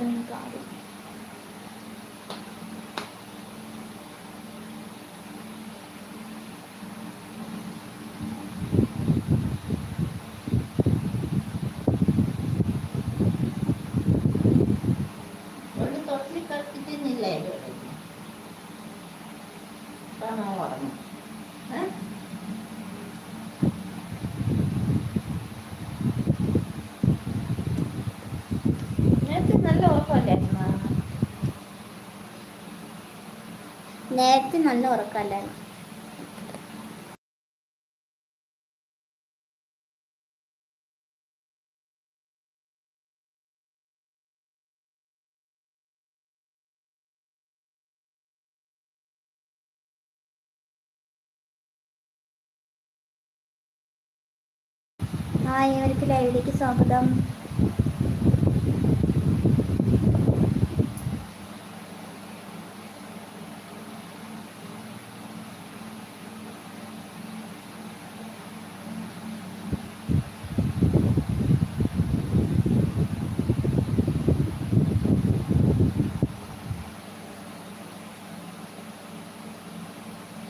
那个。നേരത്തെ നല്ല ഉറക്കമല്ലായിരുന്നു. ഹായ് അവർക്ക് ലൈവിലേക്ക് സ്വാഗതം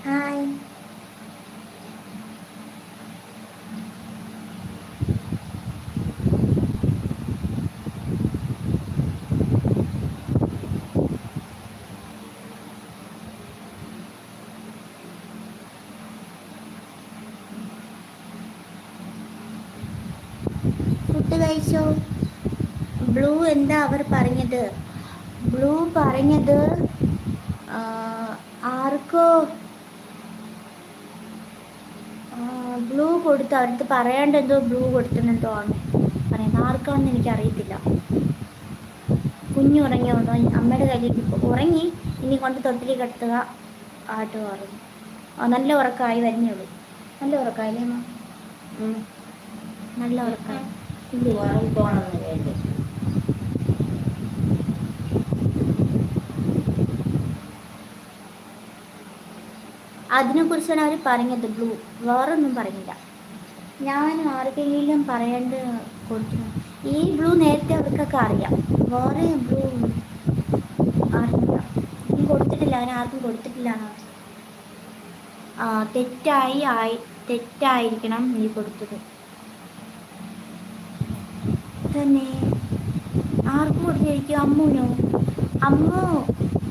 ഹായ് ഫുഡ് കഴിച്ചോ ബ്ലൂ എന്താ അവർ പറഞ്ഞത്? ബ്ലൂ പറഞ്ഞത് ആർക്കോ ബ്ലൂ കൊടുത്ത് അവർക്ക് പറയാണ്ട് എന്തോ ബ്ലൂ കൊടുത്തിട്ടുണ്ടോ ആണ്. പറയുന്നത്. ആർക്കാണെന്ന് എനിക്ക് അറിയത്തില്ല കുഞ്ഞു ഉറങ്ങിയോണ്ടോ അമ്മയുടെ കയ്യിലേക്ക് ഉറങ്ങി ഇനി കൊണ്ട് തൊട്ടിലേക്ക് കിടത്തുക ആട്ട് പറഞ്ഞു. നല്ല ഉറക്കമായി വരുന്നേ ഉള്ളൂ. നല്ല ഉറക്കമായില്ലേ അമ്മ. നല്ല ഉറക്കമായി. ഇല്ലേ ഉറങ്ങിക്കോണമെന്ന് വേണ്ടി അതിനെക്കുറിച്ചാണ് അവർ പറഞ്ഞത്. ബ്ലൂ വേറൊന്നും പറഞ്ഞില്ല. ഞാൻ ആർക്കെങ്കിലും പറയേണ്ട കൊടുത്തു ഈ ബ്ലൂ നേരത്തെ അവർക്കൊക്കെ അറിയാം. വേറെ ബ്ലൂ അറിയില്ല. ഇനി കൊടുത്തിട്ടില്ല. അവൻ ആർക്കും കൊടുത്തിട്ടില്ല തെറ്റായി ആയി തെറ്റായിരിക്കണം നീ കൊടുത്തത്. തന്നെ. ആർക്കും കൊടുത്തിരിക്കും അമ്മുനോ അമ്മു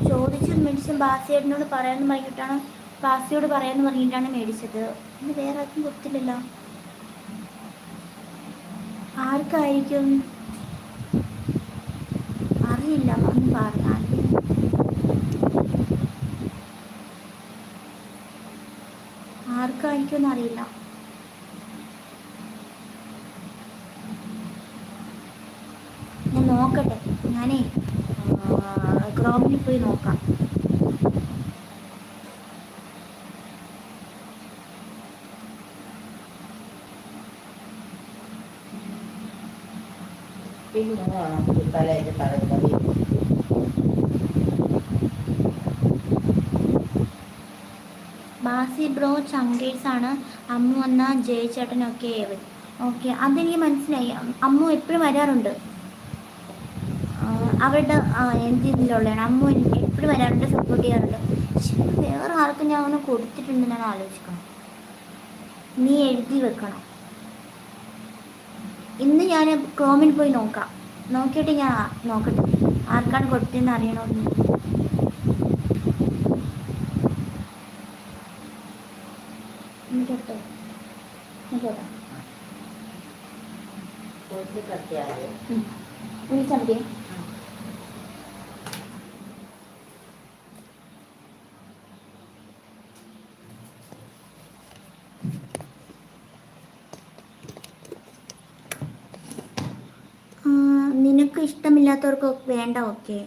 ചോദിച്ചു മേടിച്ചും ബാസിയേട്ടനോട് പറയാമെന്ന് പറഞ്ഞിട്ടാണ് ബാസിയോട് പറയാമെന്ന് പറഞ്ഞിട്ടാണ് മേടിച്ചത്. ഇത് വേറെ ആർക്കും കൊടുത്തില്ലല്ലോ. ആർക്കായിരിക്കും? അറിയില്ല. ഒന്ന് പറഞ്ഞാൽ ആർക്കായിരിക്കും അറിയില്ല ഞാൻ നോക്കട്ടെ. ഞാനേ ക്രോമിൽ പോയി നോക്കാം. ബാസി ബ്രോ ചങ്കേഴ്സ് ആണ്. അമ്മു വന്ന ജയചേട്ടനൊക്കെ ഓക്കെ അതെനിക്ക് മനസ്സിലായി. അമ്മു എപ്പോഴും വരാറുണ്ട്. അവരുടെ ആ അമ്മ എനിക്ക് എപ്പോഴും വരാറുണ്ട് സപ്പോർട്ട് ചെയ്യാറുണ്ട്. പക്ഷേ വേറെ ആർക്കും ഞാൻ അങ്ങനെ ഞാൻ ആലോചിക്കണം നീ എഴുതി വെക്കണം. ഇന്ന് ഞാൻ ക്രോമിൽ പോയി നോക്കാം. നോക്കിയിട്ട് ഞാൻ നോക്കട്ടെ. ആർക്കാണ് കൊടുത്തതെന്ന് അറിയണമെന്ന് നിനക്ക് ഇഷ്ടമില്ലാത്തവർക്ക് വേണ്ട ഓക്കെ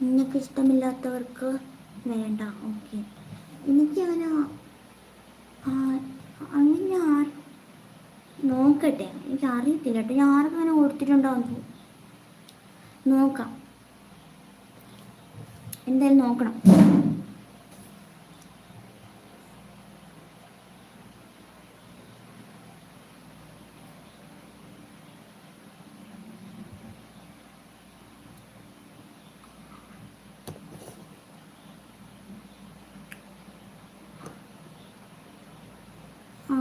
നിനക്ക് ഇഷ്ടമില്ലാത്തവർക്ക് വേണ്ട ഓക്കെ എനിക്ക് അങ്ങനെ അങ്ങനെ ആർ നോക്കട്ടെ. എനിക്ക് അറിയത്തില്ല കേട്ടോ. ഞാൻ ആർക്കും അങ്ങനെ ഓർത്തിട്ടുണ്ടാവും നോക്കാം. എന്തായാലും നോക്കണം ആ,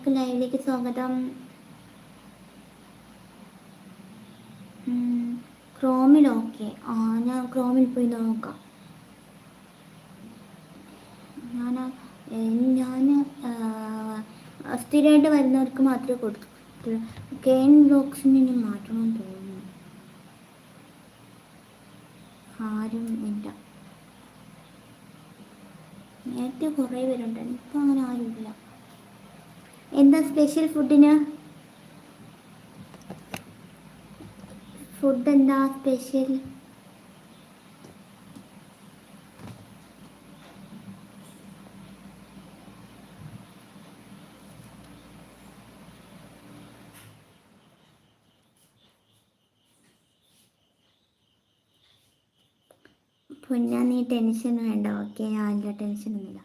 ഏവർക്കും ലൈവിലേക്ക് സ്വാഗതം ക്രോമിൽ ഓക്കെ. ആ ഞാൻ ക്രോമിൽ പോയി നോക്കാം. ഞാൻ ഞാൻ സ്ഥിരമായിട്ട് വരുന്നവർക്ക് മാത്രമേ കൊടുത്തിട്ടുള്ളൂ. കെയിൻ ബോക്സിന് ഇനി മാറ്റണമെന്ന് തോന്നുന്നു. ആരും ഇല്ല. നേരത്തെ കുറേ പേരുണ്ടായിരുന്നു ഇപ്പം അങ്ങനെ ആരുമില്ല എന്താ സ്പെഷ്യൽ ഫുഡിന് ഫുഡ് എന്താ സ്പെഷ്യൽ പൊന്നാ നീ ടെൻഷൻ വേണ്ട. ഓക്കെ ഞാൻ ടെൻഷനൊന്നുമില്ല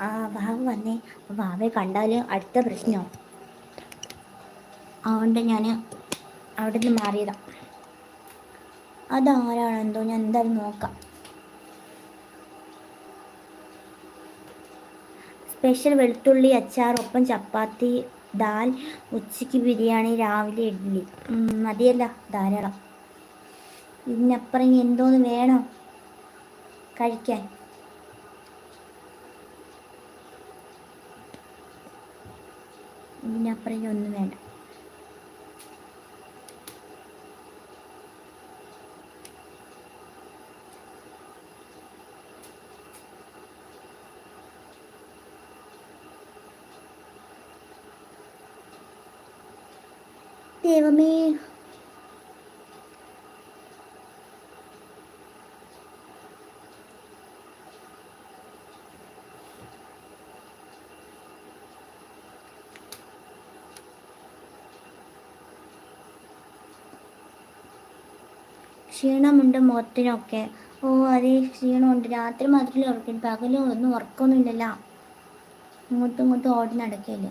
ആ വാവ് വന്നേ. വാവെ കണ്ടാൽ അടുത്ത പ്രശ്നമാവും അതുകൊണ്ട് ഞാൻ അവിടെ നിന്ന് മാറിയതാണ് അതാരാണെന്തോ ഞാൻ എന്തായാലും നോക്കാം. സ്പെഷ്യൽ വെളുത്തുള്ളി അച്ചാർ ഒപ്പം ചപ്പാത്തി ദാൽ ഉച്ചയ്ക്ക് ബിരിയാണി രാവിലെ ഇഡ്ഡലി മതിയല്ല ധാരാളം. ഇതിനപ്പുറം എന്തോന്ന് വേണം കഴിക്കാൻ? ഇതിനപ്പുറം ഒന്നും വേണ്ട. ദൈവമേ ക്ഷീണമുണ്ട് മുഖത്തിനൊക്കെ ഓ അതേ ക്ഷീണമുണ്ട്. രാത്രി മാത്രമേ ഉറക്കും. പകലും ഒന്നും ഉറക്കമൊന്നുമില്ലല്ലോ ഇങ്ങോട്ടും ഇങ്ങോട്ടും ഓടി നടക്കല്ലേ.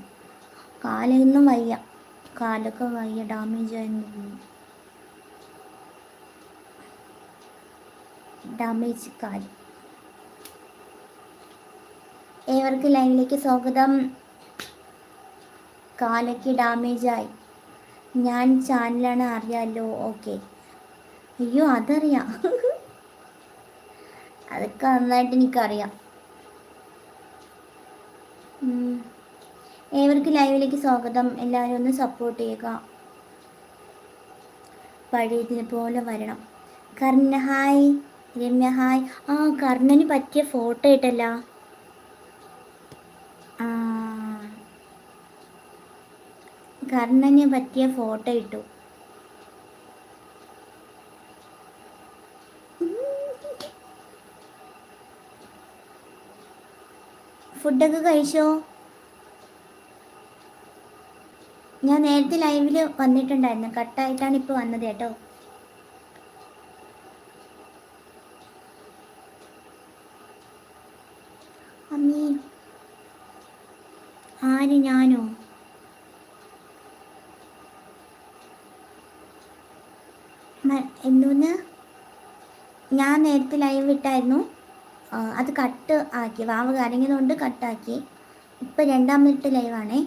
കാലൊന്നും വയ്യ. കാലൊക്കെ വയ്യ. ഡാമേജ് ആയിരുന്നു. ഡാമേജ് കാൽ. ഏവർക്ക് ലൈനിലേക്ക് സ്വാഗതം. കാലൊക്കെ ഡാമേജായി ഞാൻ ചാനലാണ് അറിയാമല്ലോ ഓക്കെ അയ്യോ അതറിയാം. അതൊക്കെ നന്നായിട്ട് എനിക്കറിയാം. ഏവർക്കും ലൈവിലേക്ക് സ്വാഗതം? എല്ലാവരും ഒന്ന് സപ്പോർട്ട് ചെയ്യുക. പഴയതിനെ പോലെ വരണം. കർണ ഹായ്. രമ്യ ഹായ്. ആ കർണന് പറ്റിയ ഫോട്ടോ ഇട്ടല്ല. കർണന് പറ്റിയ ഫോട്ടോ ഇട്ടു. ഫുഡൊക്കെ കഴിച്ചോ? ഞാൻ നേരത്തെ ലൈവിൽ വന്നിട്ടുണ്ടായിരുന്നു. കട്ടായിട്ടാണ് ഇപ്പൊ വന്നത് കേട്ടോ. അമ്മീ ആര് ഞാനോ? എന്തോന്ന്? ഞാൻ നേരത്തെ ലൈവ് ഇട്ടായിരുന്നു. അത് കട്ട് ആക്കി വാവ് കരഞ്ഞതുകൊണ്ട് കട്ടാക്കി ഇപ്പം രണ്ടാമത്തെ ലൈവാണേ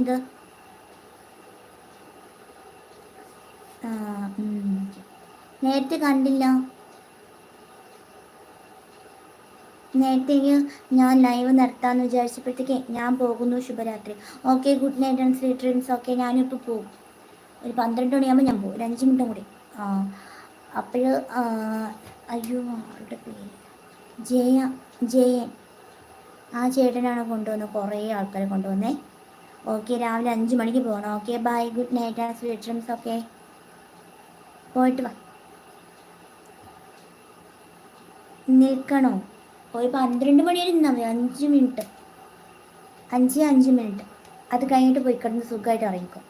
ഇത്. നേരത്തെ കണ്ടില്ല. നേരത്തെ ഞാൻ ലൈവ് നിർത്താമെന്ന് വിചാരിച്ചപ്പോഴത്തേക്ക് ഞാൻ പോകുന്നു ശുഭരാത്രി. Okay good night and sweet dreams okay ഞാനിപ്പോൾ പോകും ഒരു പന്ത്രണ്ട് മണിയാകുമ്പോൾ ഞാൻ പോകും ഒരു അഞ്ച് മിനിറ്റും കൂടി. ആ അപ്പോൾ അയ്യോ അവരുടെ പേര്. ജയ ജയൻ. ആ ചേട്ടനാണ് കൊണ്ടുവന്നത് കുറേ ആൾക്കാർ കൊണ്ടുവന്നേ. ഓക്കെ രാവിലെ അഞ്ച് മണിക്ക് പോകണം ഓക്കെ ബൈ ഗുഡ് നൈറ്റ് ആ സ്വീറ്റ് ഡ്രീംസ് ഓക്കെ പോയിട്ട് വാ. നിൽക്കണോ? ഒരു പന്ത്രണ്ട് മണി വരെ നിന്നാൽ മതി. അഞ്ച് മിനിറ്റ്. അഞ്ച് അഞ്ച് മിനിറ്റ്. അത് കഴിഞ്ഞിട്ട് പോയി കിടന്ന് സുഖമായിട്ട് ഇറങ്ങിക്കോ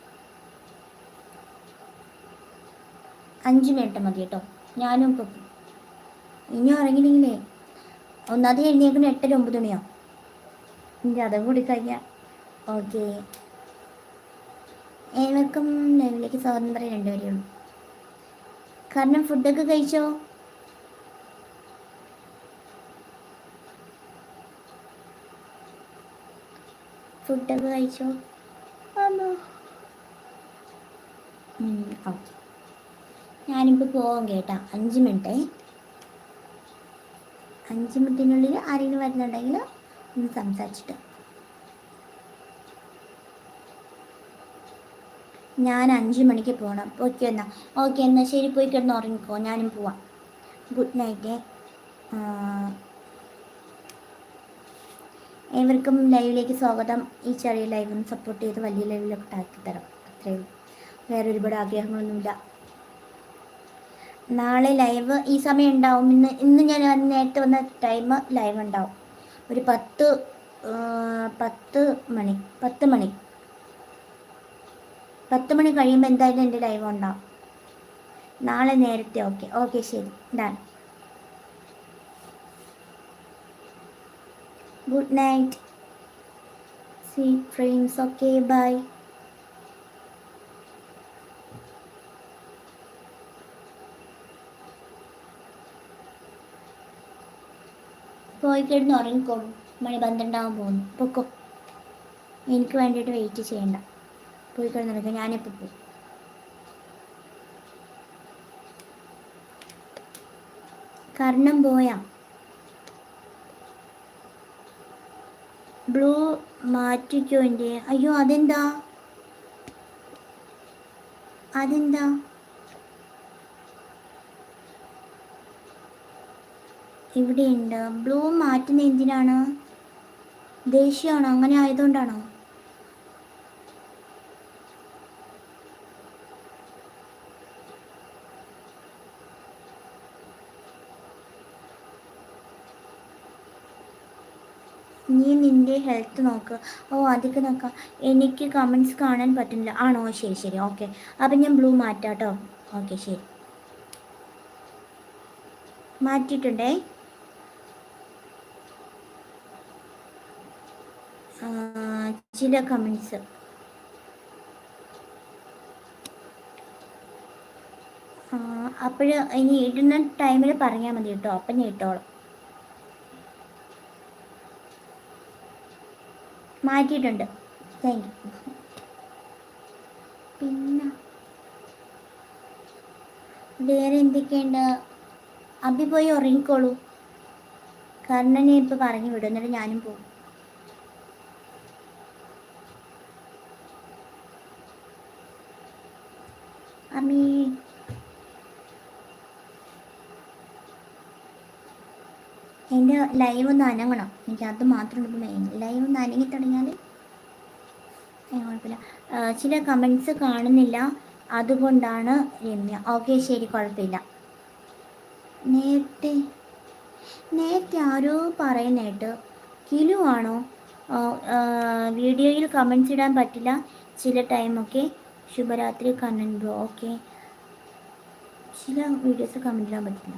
അഞ്ച് മിനിറ്റ് മതി കേട്ടോ. ഞാനും ഇപ്പം. ഇനി ഒന്നാമത് എഴുന്നേക്കുന്ന എട്ടര ഒമ്പത് മണിയോ? എന്റെ അതും കൂടി കഴിഞ്ഞാൽ ഓക്കെ. ഏവർക്കും നെവിലേക്ക് സ്വാതന്ത്ര്യം പറയാൻ രണ്ടുപേരേ ഉള്ളൂ കാരണം ഫുഡൊക്കെ കഴിച്ചോ? ഫുഡൊക്കെ കഴിച്ചോ? ഓക്കെ. ഞാനിപ്പോൾ പോവാം കേട്ടാ. അഞ്ച് മിനിറ്റേ. അഞ്ച് മിനിറ്റിനുള്ളിൽ ആരെങ്കിലും വരുന്നുണ്ടെങ്കിൽ ഒന്ന് സംസാരിച്ചിട്ട്. ഞാൻ അഞ്ച് മണിക്ക് പോകണം ഓക്കെ എന്നാൽ ഓക്കെ എന്നാൽ ശരി പോയി കിടന്ന് ഉറങ്ങിക്കോ. ഞാനും പോവാം. Good night. ഏവർക്കും ലൈവിലേക്ക് സ്വാഗതം. ഈ ചെറിയ ലൈവിന് സപ്പോർട്ട് ചെയ്ത് വലിയ ലൈവിലൊക്കെ ആക്കി തരാം. അത്രയും വേറെ ഒരുപാട് ആഗ്രഹങ്ങളൊന്നുമില്ല. നാളെ ലൈവ് ഈ സമയം ഉണ്ടാവും. ഇന്ന് ഇന്ന് ഞാൻ നേരത്തെ വന്ന ടൈം ലൈവ് ഉണ്ടാവും. ഒരു പത്ത് പത്ത് മണി പത്ത് മണി. പത്ത് മണി കഴിയുമ്പോൾ എന്തായാലും എന്റെ ലൈവ് ഉണ്ടാവും. നാളെ നേരത്തെ ഓക്കെ ഓക്കെ ശരി. Dan good night sweet dreams okay bye പോയി കിടന്ന് ഉറങ്ങിക്കോളൂ. മണി പന്ത്രണ്ടാവാൻ പോകുന്നു. പൊക്കോ. എനിക്ക് വേണ്ടിയിട്ട് വെയിറ്റ് ചെയ്യണ്ട. പോയി കിടന്നുറങ്ങുക ഞാനിപ്പോൾ പോയി കർണം പോയാ? ബ്ലൂ മാറ്റിക്കോ എന്റെ. അയ്യോ അതെന്താ? അതെന്താ? ഇവിടെയുണ്ട്. ബ്ലൂ മാറ്റുന്ന എന്തിനാണ്? ദേഷ്യമാണോ? അങ്ങനെ ആയതുകൊണ്ടാണോ? നീ നിന്റെ ഹെൽത്ത് നോക്ക്. ഓ അതൊക്കെ നോക്കാം. എനിക്ക് കമൻസ് കാണാൻ പറ്റുന്നില്ല. ആണോ? ശരി ശരി. ഓക്കെ അപ്പം ഞാൻ ബ്ലൂ മാറ്റാം കേട്ടോ. ഓക്കെ ശരി. മാറ്റിയിട്ടുണ്ടേ ആ, ചില കമൻസ് അപ്പോൾ ഇനി ഇടുന്ന ടൈമിൽ പറഞ്ഞാൽ മതി കേട്ടോ. അപ്പം ഞാൻ ഇട്ടോളാം. മാറ്റിയിട്ടുണ്ട്. താങ്ക് യു പിന്നെ വേറെ എന്തൊക്കെയുണ്ട്? അബി പോയി ഉറങ്ങിക്കോളൂ. കർണനെ ഇപ്പം പറഞ്ഞു വിടും. എന്നിട്ട് ഞാനും പോകും അമ്മീ എന്റെ ലൈവ് ഒന്ന് അനങ്ങണം. എനിക്ക് അത് മാത്രം മെയിൻ ലൈവ് ഒന്ന് അനങ്ങി തുടങ്ങിയാൽ കുഴപ്പമില്ല. ചില കമൻസ് കാണുന്നില്ല. അതുകൊണ്ടാണ് രമ്യ. ഓക്കെ ശരി കുഴപ്പമില്ല. നേരത്തെ നേരത്തെ ആരോ പറയുന്നേട്ട് കിലു ആണോ? വീഡിയോയിൽ കമൻസ് ഇടാൻ പറ്റില്ല ചില ടൈമൊക്കെ ശുഭരാത്രി കണ്ണൻ ബ്രോ. ഓക്കെ. ചില വീഡിയോസ് കമന്റ് ഇടാൻ പറ്റില്ല.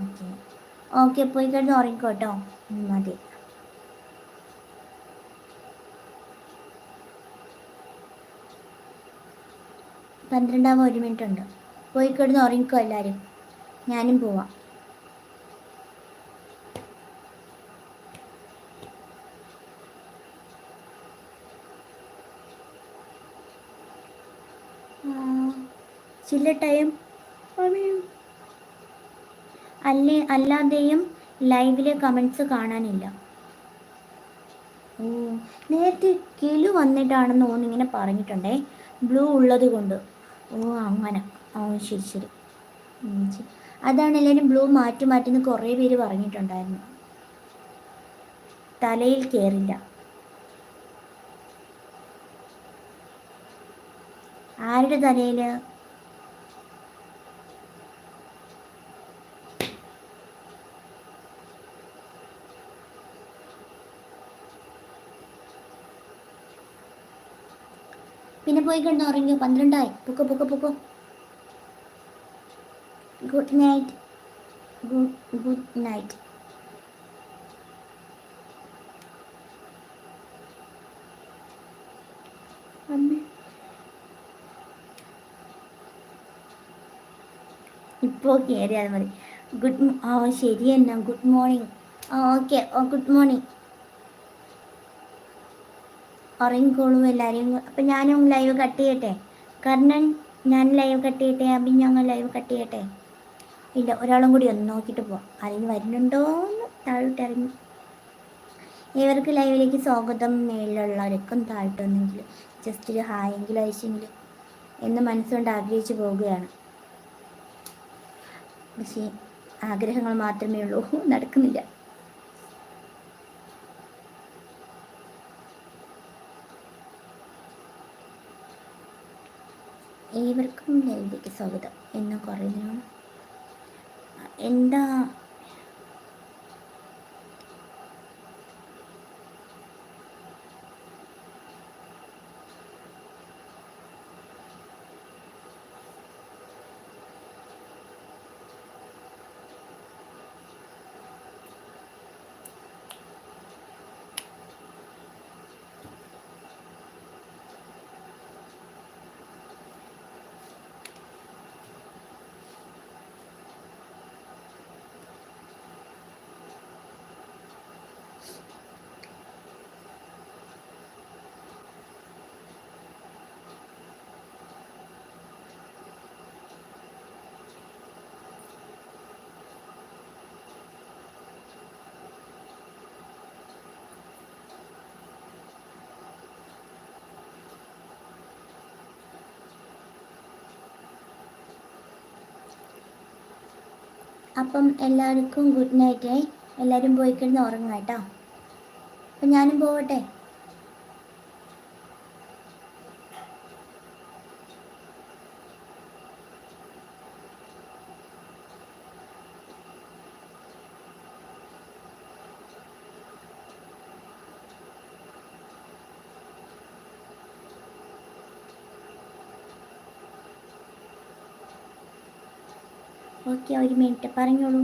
ഓക്കെ. ഓക്കെ പോയി കിടന്ന് ഉറങ്ങിക്കോട്ടോ മതി. പന്ത്രണ്ടാവുമ്പോൾ ഒരു മിനിറ്റ് ഉണ്ട് പോയി കിടന്ന് ഉറങ്ങിക്കോ എല്ലാവരും ഞാനും പോവാം ആ, ചില ടൈം അല്ലേ അല്ലാതെയും ലൈവിലെ കമൻസ് കാണാനില്ല. ഓ നേരത്തെ കിലു വന്നിട്ടാണെന്ന് തോന്നുന്നു ഇങ്ങനെ പറഞ്ഞിട്ടുണ്ടേ. ബ്ലൂ ഉള്ളത് കൊണ്ട് ഓ അങ്ങനെ. ഓ ശരി ശരി. അതാണ് എല്ലാവരും ബ്ലൂ മാറ്റി മാറ്റി എന്ന് കുറേ പേര് പറഞ്ഞിട്ടുണ്ടായിരുന്നു. തലയിൽ കയറില്ല ആരുടെ തലയിൽ പിന്നെ പോയി കണ്ടോ ഉറങ്ങിയോ പന്ത്രണ്ടായി. പൊക്കോ പൊക്കോ പൊക്കോ. ഗുഡ് നൈറ്റ് ഗുഡ് നൈറ്റ് ഇപ്പോ കയറിയാൽ മതി. ഗുഡ് ഓ ശരി എന്നാ ഗുഡ് മോർണിംഗ്. ഓക്കെ ഓ ഗുഡ് മോർണിംഗ്. ഉറങ്ങിക്കോളൂ എല്ലാവരെയും അപ്പം ഞാനും ലൈവ് കട്ട് ചെയ്യട്ടെ? കർണൻ ഞാൻ ലൈവ് കട്ട് ചെയ്യട്ടെ? അബി ഞങ്ങൾ ലൈവ് കട്ട് ചെയ്യട്ടെ? ഇല്ല ഒരാളും കൂടി ഒന്ന് നോക്കിയിട്ട് പോവാം. ആരെങ്കിലും വരുന്നുണ്ടോ എന്ന് താഴോട്ട് ഇറങ്ങി ഇവർക്ക് ലൈവിലേക്ക് സ്വാഗതം? മേളിലുള്ളവർക്കും താഴ്ത്തൊന്നെങ്കിൽ ജസ്റ്റ് ഒരു ഹായെങ്കിലും അയച്ചെങ്കിൽ എന്ന് മനസ്സുകൊണ്ട് ആഗ്രഹിച്ച് പോവുകയാണ് പക്ഷേ ആഗ്രഹങ്ങൾ മാത്രമേ ഉള്ളൂ. നടക്കുന്നില്ല. ഏവർക്കും ലൈവിലേക്ക് സ്വാഗതം. എന്ന് പറയുന്നു എന്താ അപ്പം എല്ലാവർക്കും ഗുഡ് നൈറ്റ് എല്ലാവരും പോയി കിടന്ന് ഉറങ്ങാം കേട്ടോ. അപ്പം ഞാനും പോവട്ടെ. ഓക്കെ ഒരു മിനിറ്റ് പറഞ്ഞോളൂ.